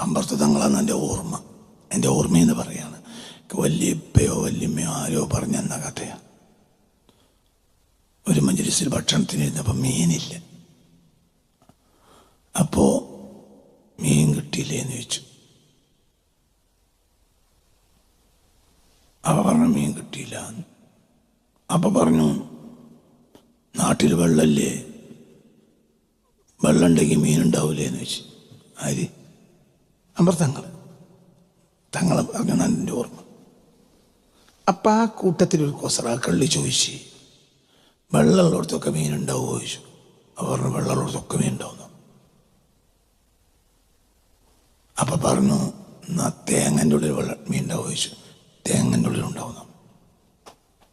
അമ്പർത്ത് തങ്ങളാണ് എന്റെ ഓർമ്മ. എന്റെ ഓർമ്മയെന്ന് പറയാണ്. വല്യപ്പയോ വല്യമ്മയോ ആരോ പറഞ്ഞെന്ന കഥയാണ് ഒരു മഞ്ചരിസിൽ ഭക്ഷണത്തിന് ഇരുന്നപ്പോൾ മീനില്ല. അപ്പോ മീൻ കിട്ടിയില്ലേ എന്ന് ചോദിച്ചു. അവ പറഞ്ഞു മീൻ കിട്ടിയില്ല. അപ്പൊ പറഞ്ഞു നാട്ടിൽ വെള്ളമല്ലേ വെള്ളം ഉണ്ടെങ്കിൽ മീൻ ഉണ്ടാവില്ലേ എന്ന് വെച്ച് ആര്? അമ്പർ തങ്ങൾ. പറഞ്ഞു എന്റെ ഓർമ്മ. അപ്പം ആ കൂട്ടത്തിൽ ഒരു കൊസറ കള്ളി ചോദിച്ച് വെള്ളമുള്ളിടത്തൊക്കെ മീൻ ചോദിച്ചു. അവർ പറഞ്ഞു വെള്ളമുള്ളിടത്തൊക്കെ മീൻ ഉണ്ടാവുന്നു. അപ്പൊ പറഞ്ഞു എന്നാ തേങ്ങന്റെ ഉള്ളിൽ വെള്ള മീൻ ചോദിച്ചു. തേങ്ങന്റെ ഉള്ളിൽ ഉണ്ടാവുന്നു.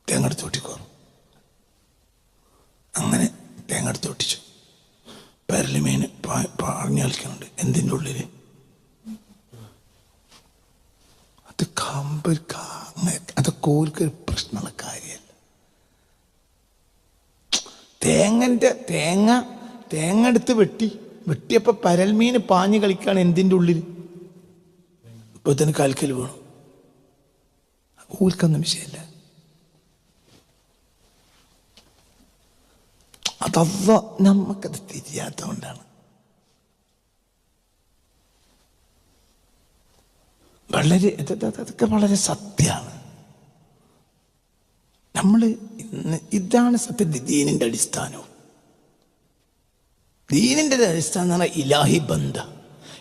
തേങ്ങ എടുത്ത് ഒട്ടിക്കോറും അങ്ങനെ തേങ്ങ എടുത്ത് ഒട്ടിച്ചു പരലി മീൻ പറഞ്ഞു കളിക്കുന്നുണ്ട്. എന്തിന്റെ ഉള്ളിൽ അത് കോൽക്ക് ഒരു പ്രശ്നമുള്ള കാര്യമല്ല. തേങ്ങന്റെ തേങ്ങ തേങ്ങ എടുത്ത് വെട്ടി. വെട്ടിയപ്പോൾ പരൽമീൻ പാഞ്ഞ് കളിക്കാണ് എന്തിന്റെ ഉള്ളിൽ ഇപ്പൊ തന്നെ കാൽക്കൽ വേണം. ഊൽക്കൊന്നും വിഷയമില്ല. അതല്ല നമുക്കത് തിരിയാത്തതുകൊണ്ടാണ്. വളരെ അതൊക്കെ വളരെ സത്യമാണ്. നമ്മൾ ഇന്ന് ഇതാണ് സത്യത്തിൽ ദീനിന്റെ അടിസ്ഥാനവും. ദീനിന്റെ അടിസ്ഥാനം എന്ന് പറഞ്ഞാൽ ഇലാഹി ബന്ധ.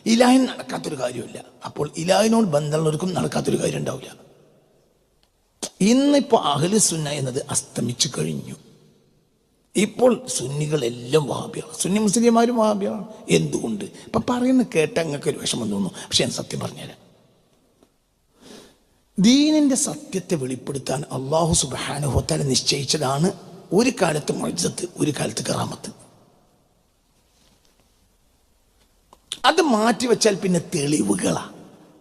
ഇലാഹിന് നടക്കാത്തൊരു കാര്യമില്ല. അപ്പോൾ ഇലാഹിനോട് ബന്ധമുള്ളവർക്കും നടക്കാത്തൊരു കാര്യം ഉണ്ടാവില്ല. ഇന്നിപ്പോൾ അഹ്ലു സുന്ന എന്നത് അസ്തമിച്ചു കഴിഞ്ഞു. ഇപ്പോൾ സുന്നികളെല്ലാം വഹാബിയാണ് സുന്നി മുസ്ലിംമാരും വഹാബിയാണ് എന്തുകൊണ്ട്? ഇപ്പം പറയുന്ന കേട്ട ഒരു വിഷമം തോന്നുന്നു. പക്ഷെ ഞാൻ സത്യം പറഞ്ഞുതരാം. ദീനിന്റെ സത്യത്തെ വെളിപ്പെടുത്താൻ അള്ളാഹു സുബാനുഹോത്താൽ നിശ്ചയിച്ചതാണ് ഒരു കാലത്ത് മൊഴിജത്ത് ഒരു കാലത്ത് കറാമത്ത്. അത് മാറ്റിവെച്ചാൽ പിന്നെ തെളിവുകളാ.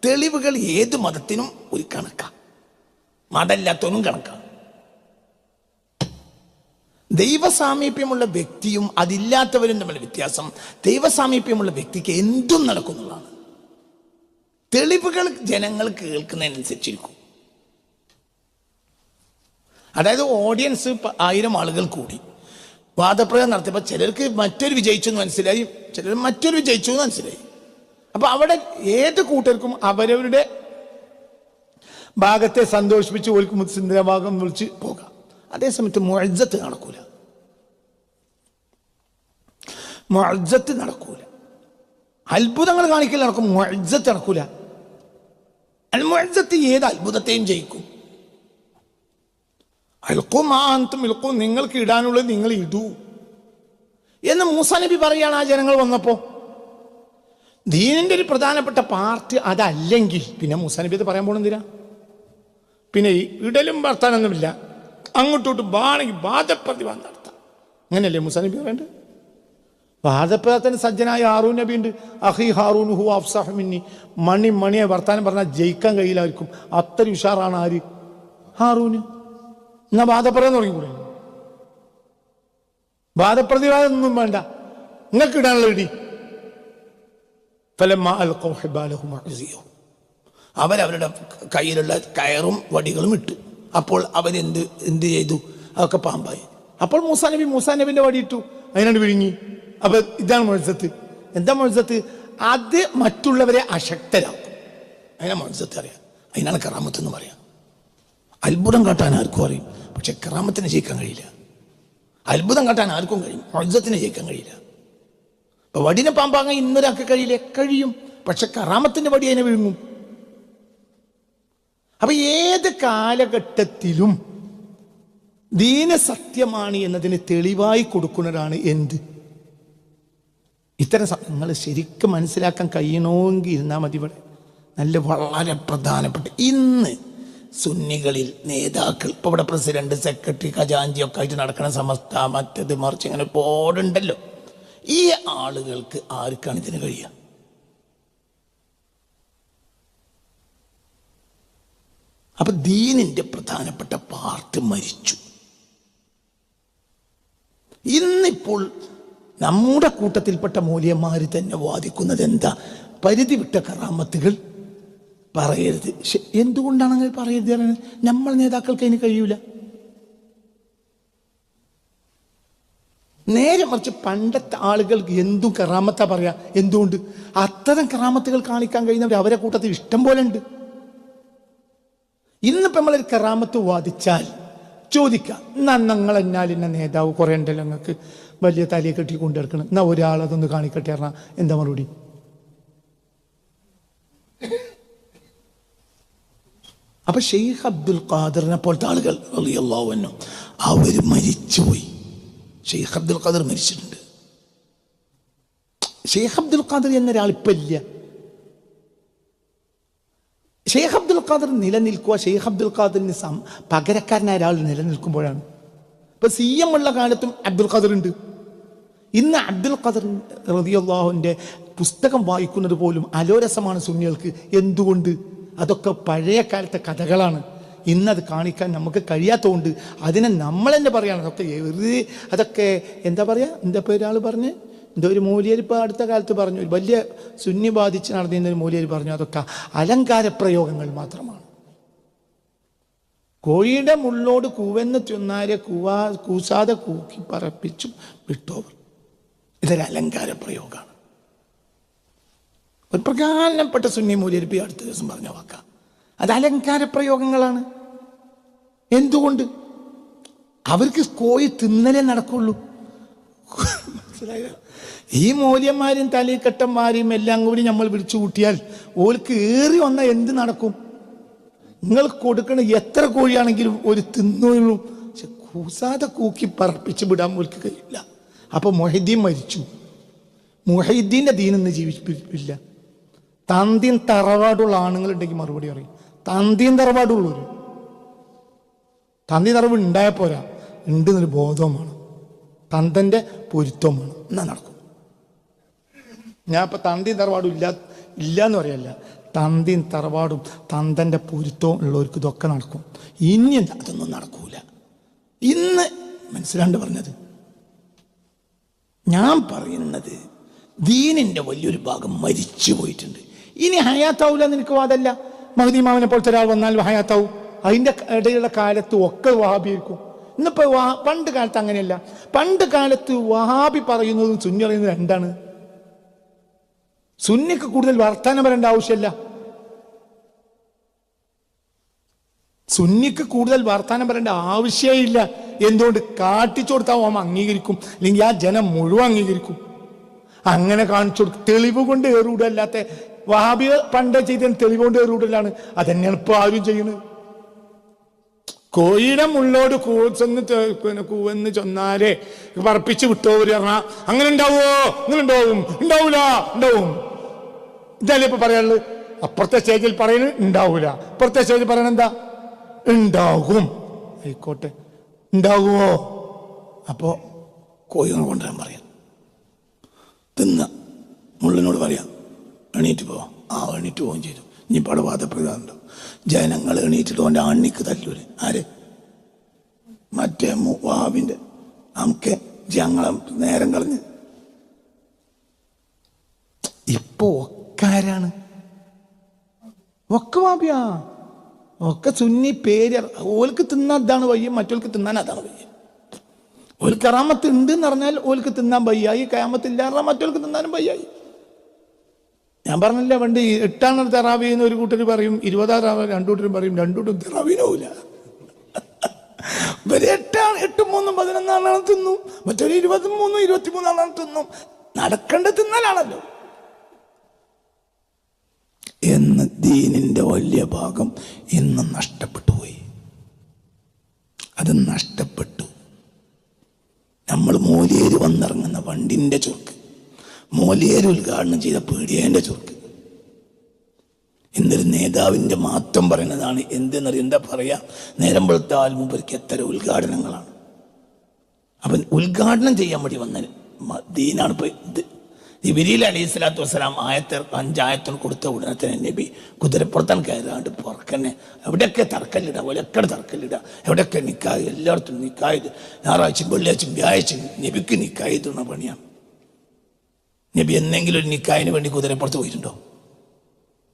തെളിവുകൾ ഏത് മതത്തിനും ഒരു കണക്കാ. മതമില്ലാത്തവനും കണക്കാണ് ദൈവസാമീപ്യമുള്ള വ്യക്തിയും അതില്ലാത്തവരും തമ്മിലുള്ള വ്യത്യാസം ദൈവസാമീപ്യമുള്ള വ്യക്തിക്ക് എന്തും നടക്കുന്നുള്ളതാണ്. തെളിവുകൾ ജനങ്ങൾ കേൾക്കുന്നതിനനുസരിച്ചിരിക്കും. അതായത് ഓഡിയൻസ് ആയിരം ആളുകൾ കൂടി. വാദപ്രയോഗം നടത്തിയപ്പോൾ ചിലർക്ക് മറ്റൊരു വിജയിച്ചു എന്ന് മനസ്സിലായി ചിലർ മറ്റൊരു വിജയിച്ചു എന്ന് മനസ്സിലായി. അപ്പൊ അവിടെ ഏത് കൂട്ടർക്കും അവരവരുടെ ഭാഗത്തെ സന്തോഷിപ്പിച്ച് ഓൽക്ക് ഭാഗം വിളിച്ച് പോകാം. അതേസമയത്ത് മുഴജത്ത് നടക്കൂല. മുഴജത്ത് നടക്കൂല. അത്ഭുതങ്ങൾ കാണിക്കൽ നടക്കും മുഴജത്ത് നടക്കൂല. മുഴജത്ത് ഏത് അത്ഭുതത്തെയും ജയിക്കും. അൽക്കും ആ അന്തും ഇൽക്കും നിങ്ങൾക്ക് ഇടാനുള്ളത് നിങ്ങൾ ഇടൂ. എന്ന് മൂസ നബി പറയാണ് ആ ജനങ്ങൾ വന്നപ്പോ. ദീനിന്റെ ഒരു പ്രധാനപ്പെട്ട പാർട്ടി അതല്ലെങ്കിൽ പിന്നെ മൂസ നബി അത് പറയാൻ പോണെന്തിനാ? പിന്നെ ഇടലും വർത്താനൊന്നുമില്ല. അങ്ങോട്ടോട്ട് ബാണെങ്കിൽ വാദപ്രതിവാദം നടത്താം. അങ്ങനെയല്ലേ മൂസ നബി പറയേണ്ടത്? വാദപ്രദത്തിന് സജ്ജനായ ഹാറൂൻ നബി ഉണ്ട്. അഹി ഹാറൂൻ ഹു അഫ്സാഹ് മിന്നി. മണി മണിയെ വർത്താനം പറഞ്ഞാൽ ജയിക്കാൻ കഴിയില്ലായിരിക്കും. അത്ര ഉഷാറാണ് ആര്? ഹാറൂന്. എന്നാ വാദപ്രദം തുടങ്ങിക്കൂടെ വാദപ്രതിവാദം ഒന്നും വേണ്ട. നിങ്ങൾക്ക് ഇടാനുള്ള ഇടി. അവരവരുടെ കയ്യിലുള്ള കയറും വടികളും ഇട്ട്. അപ്പോൾ അവരെന്ത് എന്ത് ചെയ്തു? അതൊക്കെ പാമ്പായി. അപ്പോൾ മൂസാ നബി മൂസാ നബിന്റെ വടി ഇട്ടു. അതിനാണ് വിഴുങ്ങി. അപ്പൊ ഇതാണ് മുഴുസത്ത് എന്താ മുഴുസത്ത് അത് മറ്റുള്ളവരെ അശക്തരാക്കും. അതിനാ മുഴുസത്ത് അറിയാം? അതിനാണ് കറാമത്ത് എന്ന് പറയാം. അത്ഭുതം കാട്ടാൻ ആർക്കും അറിയും പക്ഷെ കറാമത്തിന് ജയിക്കാൻ കഴിയില്ല. അത്ഭുതം കാട്ടാൻ ആർക്കും കഴിയും. മത്സത്തിന് ജയിക്കാൻ കഴിയില്ല. അപ്പൊ വടിനെ പാമ്പാങ്ങ ഇന്നൊരാൾക്ക് കഴിയില്ലേ? കഴിയും. പക്ഷെ കറാമത്തിന്റെ വടി അതിനെ വിഴുങ്ങും. അപ്പൊ ഏത് കാലഘട്ടത്തിലും ദീന സത്യമാണ് എന്നതിന് തെളിവായി കൊടുക്കുന്നതാണ് എന്ത്? ഇത്തരം നിങ്ങൾ ശരിക്കും മനസ്സിലാക്കാൻ കഴിയണമെങ്കിൽ ഇരുന്നാൽ മതി ഇവിടെ. നല്ല വളരെ പ്രധാനപ്പെട്ട ഇന്ന് സുന്നികളിൽ നേതാക്കൾ ഇപ്പോൾ ഇവിടെ പ്രസിഡന്റ് സെക്രട്ടറി ഖജാഞ്ചി ഒക്കെ ആയിട്ട് നടക്കുന്ന സമസ്ത മറ്റത് മറിച്ച് ഇങ്ങനെ പോടുണ്ടല്ലോ. ഈ ആളുകൾക്ക് ആർക്കാണ് ഇതിന് കഴിയുക? അപ്പൊ ദീനിന്റെ പ്രധാനപ്പെട്ട പാർട്ട് മരിച്ചു. ഇന്നിപ്പോൾ നമ്മുടെ കൂട്ടത്തിൽപ്പെട്ട മൂല്യന്മാർ തന്നെ വാദിക്കുന്നത് എന്താ? പരിധി വിട്ട കറാമത്തുകൾ പറയരുത്. എന്തുകൊണ്ടാണ് അങ്ങനെ പറയരുത് നമ്മൾ നേതാക്കൾക്ക് അതിന് കഴിയൂല. നേരെ മറിച്ച് പണ്ടത്തെ ആളുകൾക്ക് എന്തും കറാമത്താ പറയാ? എന്തുകൊണ്ട്? അത്തരം കറാമത്തുകൾ കാണിക്കാൻ കഴിയുന്നവർ അവരെ കൂട്ടത്തിൽ ഇഷ്ടം പോലെ ഉണ്ട്. ഇന്നിപ്പോ നമ്മളൊരു കറാമത്ത് വാദിച്ചാൽ ചോദിക്കാം എന്നാ നിങ്ങൾ എന്നാൽ ഇന്ന നേതാവ് കുറേ ഉണ്ടല്ലോ നിങ്ങൾക്ക്? വലിയ തലയെ കെട്ടി കൊണ്ടിരിക്കണം ഒരാൾ അതൊന്ന് കാണിക്കട്ടെ പറഞ്ഞാൽ എന്താ മറുപടി? അപ്പൊ ഷെയ്ഖ് അബ്ദുൽ ഖാദറിനെ പോലത്തെ ആളുകൾ അള്ളിയല്ലാവുന്നു അവർ മരിച്ചുപോയി. ഷെയ്ഖ് അബ്ദുൽ ഖാദർ മരിച്ചിട്ടുണ്ട്. ഷെയ്ഖ് അബ്ദുൽ ഖാദർ എന്നൊരാൾ ഇപ്പൊ ഇല്ല. ഷെയ്ഖ് അബ്ദുൽ ഖാദർ നിലനിൽക്കുക ഷെയ്ഖ് അബ്ദുൽ ഖാദറിന് സം പകരക്കാരനായ ഒരാൾ നിലനിൽക്കുമ്പോഴാണ്. ഇപ്പൊ സി എം ഉള്ള കാലത്തും അബ്ദുൽ ഖദർ ഉണ്ട്. ഇന്ന് അബ്ദുൽ ഖദർ റതിയുള്ളാഹുവിന്റെ പുസ്തകം വായിക്കുന്നത് പോലും അലോരസമാണ് സുന്നികൾക്ക്. എന്തുകൊണ്ട്? അതൊക്കെ പഴയ കാലത്തെ കഥകളാണ്. ഇന്നത് കാണിക്കാൻ നമുക്ക് കഴിയാത്തതുകൊണ്ട് അതിനെ നമ്മൾ തന്നെ പറയാണ്. അതൊക്കെ അതൊക്കെ എന്താ പറയുക എന്താ പേരാൾ പറഞ്ഞ്? എന്തോ ഒരു മൂലിയർ അടുത്ത കാലത്ത് പറഞ്ഞു. വലിയ സുന്നി ബാധിച്ച് നടന്നിരുന്ന ഒരു മൂലിയർ പറഞ്ഞു. അതൊക്കെ അലങ്കാര പ്രയോഗങ്ങൾ മാത്രമാണ്. കോഴിയുടെ മുള്ളോട് കൂവെന്ന് ചൊന്നാരെ കൂവാ കൂസാതെ കൂക്കി പറപ്പിച്ചു വിട്ടോവർ. ഇതൊരു അലങ്കാര പ്രയോഗമാണ്. ഒരു പ്രധാനപ്പെട്ട സുന്നി മൂല്യരിപ്പി അടുത്ത ദിവസം പറഞ്ഞ വാക്ക. അത് അലങ്കാര പ്രയോഗങ്ങളാണ്. എന്തുകൊണ്ട്? അവർക്ക് കോഴി തിന്നലേ നടക്കുള്ളൂ. മനസ്സിലായോ? ഈ മൂല്യന്മാരും തലീക്കെട്ടന്മാരെയും എല്ലാം കൂടി നമ്മൾ വിളിച്ചു കൂട്ടിയാൽ ഓൾക്ക് ഏറി വന്ന എന്ത് നടക്കും? നിങ്ങൾ കൊടുക്കണ എത്ര കോഴിയാണെങ്കിലും ഒരു തിന്നുള്ളൂ പക്ഷെ കൂസാതെ കൂക്കി പറപ്പിച്ച് വിടാൻ ഓൾക്ക് കഴിയില്ല. അപ്പൊ മൊഹീദ്ദീൻ മരിച്ചു. മുഹദ്ദീന്റെ ദീനെന്ന് ജീവിപ്പില്ല തന്തിയും തറവാടുള്ള ആണുങ്ങളുണ്ടെങ്കിൽ മറുപടി പറയും. തന്തിയും തറവാടുള്ളൂ തന്തി തറവ് ഉണ്ടായ പോരാ. ഉണ്ട് എന്നൊരു ബോധവുമാണ്. തന്തന്റെ പൊരുത്തവുമാണ്. എന്നാ നടക്കും? ഞാൻ ഇപ്പൊ തന്തി തറവാടും ഇല്ല ഇല്ല എന്ന് പറയല്ല. തന്തിയും തറവാടും തന്തന്റെ പൊരുത്തവും ഉള്ളവർക്ക് ഇതൊക്കെ നടക്കും. ഇനി അതൊന്നും നടക്കൂല. ഇന്ന് മനസ്സിലാണ്ട് പറഞ്ഞത്? ഞാൻ പറയുന്നത് ദീനിന്റെ വലിയൊരു ഭാഗം മരിച്ചു പോയിട്ടുണ്ട്. ഇനി ഹയാത്താവൂല നിനക്ക് വാദല്ല? മഹദീമാവിനെ പോലത്തെ ഒരാൾ വന്നാൽ ഹയാത്താവും. അതിന്റെ ഇടയിലുള്ള കാലത്ത് ഒക്കെ വഹാബിയിരിക്കും ഇന്നിപ്പോൾ പണ്ട് കാലത്ത് അങ്ങനെയല്ല. പണ്ട് കാലത്ത് വഹാബി പറയുന്നതും സുന്നി പറയുന്നതും രണ്ടാണ്. സുന്നിക്ക് കൂടുതൽ വർത്താനം വരേണ്ട ആവശ്യമില്ല. സുന്നിക്ക് കൂടുതൽ വർത്താനം ആവശ്യമേ ആവശ്യമില്ല. എന്തുകൊണ്ട്? കാട്ടിച്ചു കൊടുത്താൽ ഓം അംഗീകരിക്കും. അല്ലെങ്കിൽ ആ ജനം മുഴുവൻ അംഗീകരിക്കും. അങ്ങനെ കാണിച്ചു കൊടുക്കും തെളിവ് കൊണ്ട് ഏറൂടല്ലാത്ത വഹാബിയ പണ്ടേ ചെയ്ത തെളിവ് കൊണ്ട് ഏറൂടലാണ് അതെന്നെയാണ് ഇപ്പൊ ആരും ചെയ്യുന്നത്. കോഴിയുടെ കൂ ചെന്ന് പിന്നെ കൂവെന്ന് ചൊന്നാലേ പറപ്പിച്ച് വിട്ടോര് പറഞ്ഞാ അങ്ങനെ ഉണ്ടാവോ അങ്ങനെ ഉണ്ടാവും ഉണ്ടാവൂല. ഉണ്ടാവും. ഇതല്ലേ ഇപ്പൊ പറയാനുള്ളത്? അപ്പുറത്തെ സ്റ്റേജിൽ പറയുന്നത് ഉണ്ടാവൂല. അപ്പുറത്തെ സ്റ്റേജിൽ പറയണ എന്താ? ഉണ്ടാകും. ആയിക്കോട്ടെ. ഉണ്ടാകുമോ? അപ്പോ കോഴികൾ കൊണ്ടുവരാൻ പറയാം. തിന്ന. മുള്ളിനോട് പറയാം എണീറ്റ് പോവാം ആ എണീറ്റ് പോവുകയും ചെയ്തു. ഇനി പടവാദപ്രധാനം ജനങ്ങൾ എണീറ്റിട്ട് അവന്റെ അണ്ണിക്ക് തല്ലൂര്. ആര്? മറ്റേ വാവിന്റെ നമുക്ക് ഞങ്ങളെ നേരം കളഞ്ഞ്. ഇപ്പൊ ഒക്കാരാണ് ഒക്കെ വാബിയാ ഒക്കെ സുന്നി പേര് ഓൽക്ക് തിന്നാൻ അതാണ് വയ്യ മറ്റോൽക്ക് തിന്നാൻ അതാണ് വയ്യ. ഓൽക്ക് അറാമത്ത് ഉണ്ട് എന്ന് പറഞ്ഞാൽ ഓൽക്ക് തിന്നാൻ വയ്യായി കയാമത്തില്ല പറഞ്ഞാൽ മറ്റോൽക്ക് തിന്നാനും വയ്യായി. ഞാൻ പറഞ്ഞില്ല വണ്ടി എട്ടാണ് തെറാവി എന്ന് ഒരു കൂട്ടർ പറയും ഇരുപതാം തെറാവി രണ്ടു കൂട്ടരും പറയും രണ്ടു കൂട്ടരും തെറാവിനാവൂല. ഇവർ എട്ടാണ് എട്ടും മൂന്നും പതിനൊന്നാളാണ് തിന്നും. മറ്റൊരു ഇരുപത്തി മൂന്നും ഇരുപത്തി മൂന്നാളാണ് തിന്നും. നടക്കേണ്ട തിന്നലാണല്ലോ. എന്ന് ദീനിന്റെ വലിയ ഭാഗം ഇന്ന് നഷ്ടപ്പെട്ടു പോയി. അത് നഷ്ടപ്പെട്ടു. നമ്മൾ മൂലേര് വന്നിറങ്ങുന്ന വണ്ടിന്റെ ചുർക്ക്. മൂലിയേര് ഉദ്ഘാടനം ചെയ്ത പീടിയേന്റെ ചുർക്ക് ഇന്നൊരു നേതാവിന്റെ മാത്രം പറയുന്നതാണ്. എന്തെന്നറിയ? എന്താ പറയുക നേരം വെളുത്താൽ മുമ്പർക്ക് എത്ര ഉദ്ഘാടനങ്ങളാണ്. അവൻ ഉദ്ഘാടനം ചെയ്യാൻ വേണ്ടി വന്ന ദീനാണ് ഇപ്പോൾ ഇത്. ഇബിരിയിൽ അലൈഹി സ്വലാത്തു വസ്സലാം ആയത്തെ അഞ്ചായത്തിൽ കൊടുത്ത ഉടനെ തന്നെ നബി കുതിരപ്പുറത്താൻ കയറാണ്ട് പുറക്കന്നെ എവിടെയൊക്കെ തർക്കല്ലിടുക ഒലക്കട തർക്കല്ലിടുക എവിടെയൊക്കെ നിൽക്കാതെ എല്ലായിടത്തും നിൽക്കായത് ഞായറാഴ്ചയും വെള്ളിയാഴ്ചയും വ്യാഴ്ചയും നബിക്ക് നിൽക്കായതെന്ന തുന്ന പണിയാണ്. നബി എന്തെങ്കിലും ഒരു നിക്കായന് വേണ്ടി കുതിരപ്പുറത്ത് പോയിട്ടുണ്ടോ?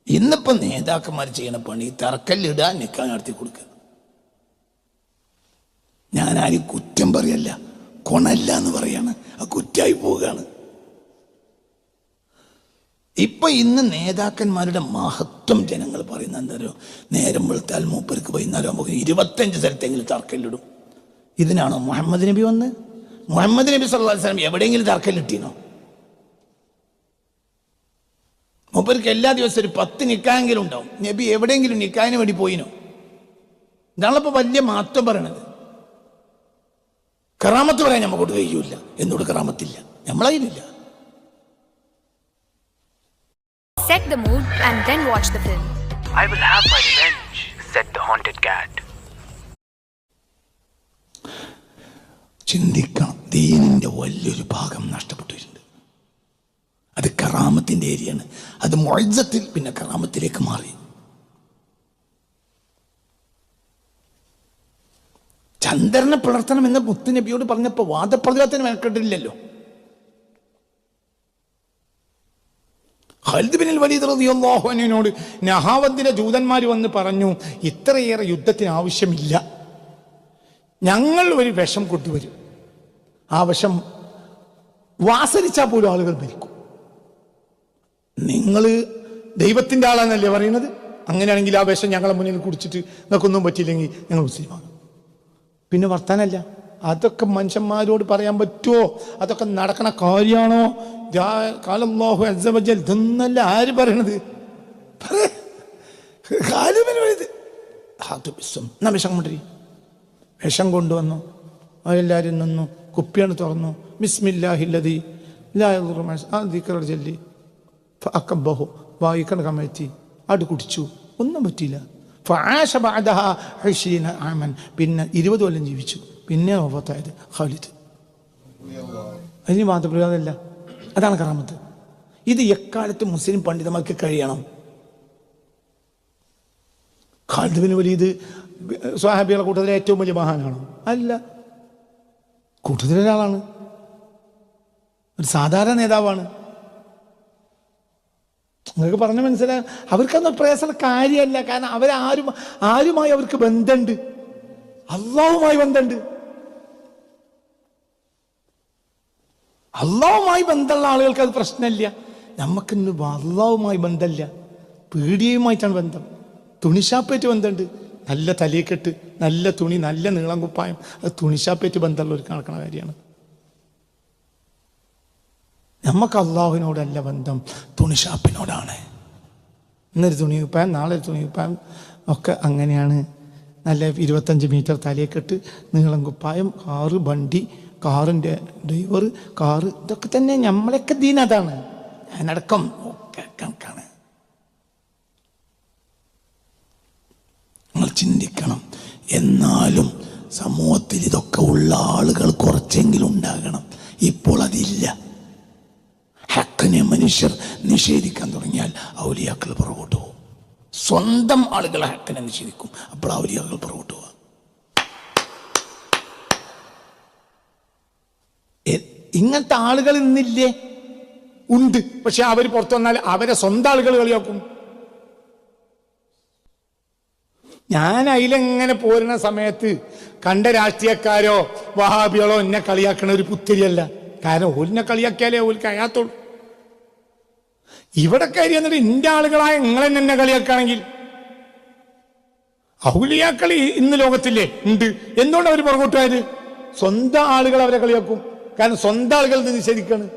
ഇന്നിപ്പം നേതാക്കന്മാർ ചെയ്യണ പണി തറക്കല്ലിടാൻ നിക്കാൻ നടത്തി കൊടുക്കുക ഞാൻ ആരും കുറ്റം പറയല്ല കൊണല്ല എന്ന് പറയാണ്. ആ കുറ്റായി പോവുകയാണ്. ഇപ്പൊ ഇന്ന് നേതാക്കന്മാരുടെ മഹത്വം ജനങ്ങൾ പറയുന്ന എന്തോ നേരം വെളുത്താൽ മൂപ്പർക്ക് വൈകുന്നേരം നമുക്ക് ഇരുപത്തഞ്ച് സ്ഥലത്തെങ്കിലും തർക്കല്ലിടും ഇതിനാണോ മുഹമ്മദ് നബി വന്ന്? മുഹമ്മദ് നബി വസല്ലം എവിടെയെങ്കിലും തർക്കല്ലിട്ടീനോ മൂപ്പർക്ക് എല്ലാ ദിവസവും ഒരു പത്ത് നിക്കായെങ്കിലും ഉണ്ടാവും. നബി എവിടെയെങ്കിലും നിക്കായന് വേണ്ടി പോയിനോ? ഇതാണിപ്പോ വലിയ മാറ്റം പറയണത്. കറാമത്ത് പറയാൻ നമുക്കോട്ട് കഴിയൂല എന്നോട് കറാമത്തില്ല. നമ്മളതിലില്ല Set the mood and then watch the film. I will have my revenge, said the haunted cat. ചിന്തിക്കണം. ദീനിന്റെ വലിയൊരു ഭാഗം നഷ്ടപ്പെട്ടിട്ടുണ്ട് അത് കറാമത്തിന്റെ ഏരിയയാണ്. അത് മൊഴത്തിൽ പിന്നെ കറാമത്തിലേക്ക് മാറി. ചന്ദ്രനെ പിളർത്തണം എന്ന് മുത്തുനബിയോട് പറഞ്ഞപ്പോൾ വാദപ്രതിവാദത്തിന് മെനക്കെട്ടില്ലല്ലോ. വലീദ് റളിയല്ലാഹു അൻഹുവിനോട് നഹാവന്തിലെ ജൂതന്മാർ വന്ന് പറഞ്ഞു ഇത്രയേറെ യുദ്ധത്തിന് ആവശ്യമില്ല. ഞങ്ങൾ ഒരു വിഷം കൊണ്ടുവരും. ആ വിഷം വാസനിച്ചാൽ പോലും ആളുകൾ മരിക്കും. നിങ്ങൾ ദൈവത്തിന്റെ ആളാണെന്നല്ലേ പറയുന്നത്? അങ്ങനെയാണെങ്കിൽ ആ വേഷം ഞങ്ങളെ മുന്നിൽ കുടിച്ചിട്ട് നിങ്ങൾക്കൊന്നും പറ്റിയില്ലെങ്കിൽ ഞങ്ങൾ മുസ്ലിമാണ് പിന്നെ വർത്താനല്ല അതൊക്കെ മനുഷ്യന്മാരോട് പറയാൻ പറ്റുമോ? അതൊക്കെ നടക്കണ കാര്യമാണോ? കാലല്ലാഹു അസ്സ വജൽ ഇതൊന്നല്ല ആര് പറയണത്? വിഷം കൊണ്ടുവന്നു. അവരെല്ലാവരും നിന്നു. കുപ്പിയാണ് തുറന്നു. ബിസ്മില്ലാഹില്ലതി ദിക്കറ ചൊല്ലി. അക്കബഹു വായിക്കണ കമഴ്ത്തി അട് കുടിച്ചു. ഒന്നും പറ്റിയില്ല. ആമൻ പിന്നെ ഇരുപത് കൊല്ലം ജീവിച്ചു. പിന്നെ വഫത്തായത് ഖാലിദ്. അതിന് മാതൃപ്രകാരമല്ല അതാണ് കറാമത്ത്. ഇത് എക്കാലത്ത് മുസ്ലിം പണ്ഡിതന്മാർക്ക് കഴിയണം. ഖാലിദ് ബിൻ വലീദ് സ്വാഹാബികളുടെ കൂട്ടത്തിലെ ഏറ്റവും വലിയ മഹാനാണ്. അല്ല. കൂട്ടത്തിലൊരാളാണ്. ഒരു സാധാരണ നേതാവാണ്. നിങ്ങൾക്ക് പറഞ്ഞ മനസ്സിലായി അവർക്കൊന്നും പ്രയാസമുള്ള കാര്യമല്ല. കാരണം അവരാരും ആരുമായി അവർക്ക് ബന്ധമുണ്ട്. അള്ളാഹുമായി ബന്ധമുണ്ട്. അള്ളാഹുമായി ബന്ധമുള്ള ആളുകൾക്ക് അത് പ്രശ്നമില്ല. നമുക്കിന്ന് അള്ളാഹുമായി ബന്ധമില്ല. പീഡിയയുമായിട്ടാണ് ബന്ധം. തുണിഷാപ്പേറ്റ് ബന്ധമുണ്ട്. നല്ല തലയെക്കെട്ട് നല്ല തുണി നല്ല നീളം കുപ്പായം. അത് തുണിഷാപ്പേറ്റ് ബന്ധമുള്ള ഒരു കണക്കണ കാര്യമാണ്. നമുക്ക് അള്ളാഹുവിനോടല്ല ബന്ധം തുണിഷാപ്പിനോടാണ് ഇന്നൊരു തുണി കുപ്പായം നാളെ ഒരു തുണി കുപ്പായം ഒക്കെ അങ്ങനെയാണ്. നല്ല ഇരുപത്തഞ്ച് മീറ്റർ തലയെക്കെട്ട് നീളം കുപ്പായം കാറ് വണ്ടി കാറിന്റെ ഡ്രൈവർ കാറ് ഇതൊക്കെ തന്നെ നമ്മളൊക്കെ ദീനതാണ് ഞാനടക്കം ഒക്കെ കണക്കാണ്. നിങ്ങൾ ചിന്തിക്കണം. എന്നാലും സമൂഹത്തിൽ ഇതൊക്കെ ഉള്ള ആളുകൾ കുറച്ചെങ്കിലും ഉണ്ടാകണം. ഇപ്പോൾ അതില്ല. ഹക്കിനെ മനുഷ്യർ നിഷേധിക്കാൻ തുടങ്ങിയാൽ ഔലിയാക്കൾ പുറകോട്ട് പോകും. സ്വന്തം ആളുകളെ ഹക്കിനെ നിഷേധിക്കും. അപ്പോൾ ഔലിയാക്കൾ പുറകോട്ട് പോകും ഇങ്ങനത്തെ ആളുകൾ ഇന്നില്ലേ? ഉണ്ട്. പക്ഷെ അവർ പുറത്തു വന്നാൽ അവരെ സ്വന്തം ആളുകൾ കളിയാക്കും. ഞാൻ അതിലെങ്ങനെ പോരുന്ന സമയത്ത് കണ്ട രാഷ്ട്രീയക്കാരോ വഹാബികളോ എന്നെ കളിയാക്കണ ഒരു പുത്തിരിയല്ല കാരണം ഓലിനെ കളിയാക്കിയാലേ ഓലിക്ക് അയാത്തുള്ളൂ. ഇവിടെ കയറി എന്നിട്ട് ഇന്റെ ആളുകളായ നിങ്ങളെ എന്നെ കളിയാക്കുകയാണെങ്കിൽ ഔലിയാക്കളി ഇന്ന് ലോകത്തില്ലേ? ഉണ്ട്. എന്തുകൊണ്ട് അവർ പുറകോട്ടുപോയത് സ്വന്തം ആളുകൾ അവരെ കളിയാക്കും. കാരണം സ്വന്തം ആളുകൾ ഇത് നിഷേധിക്കാണ്.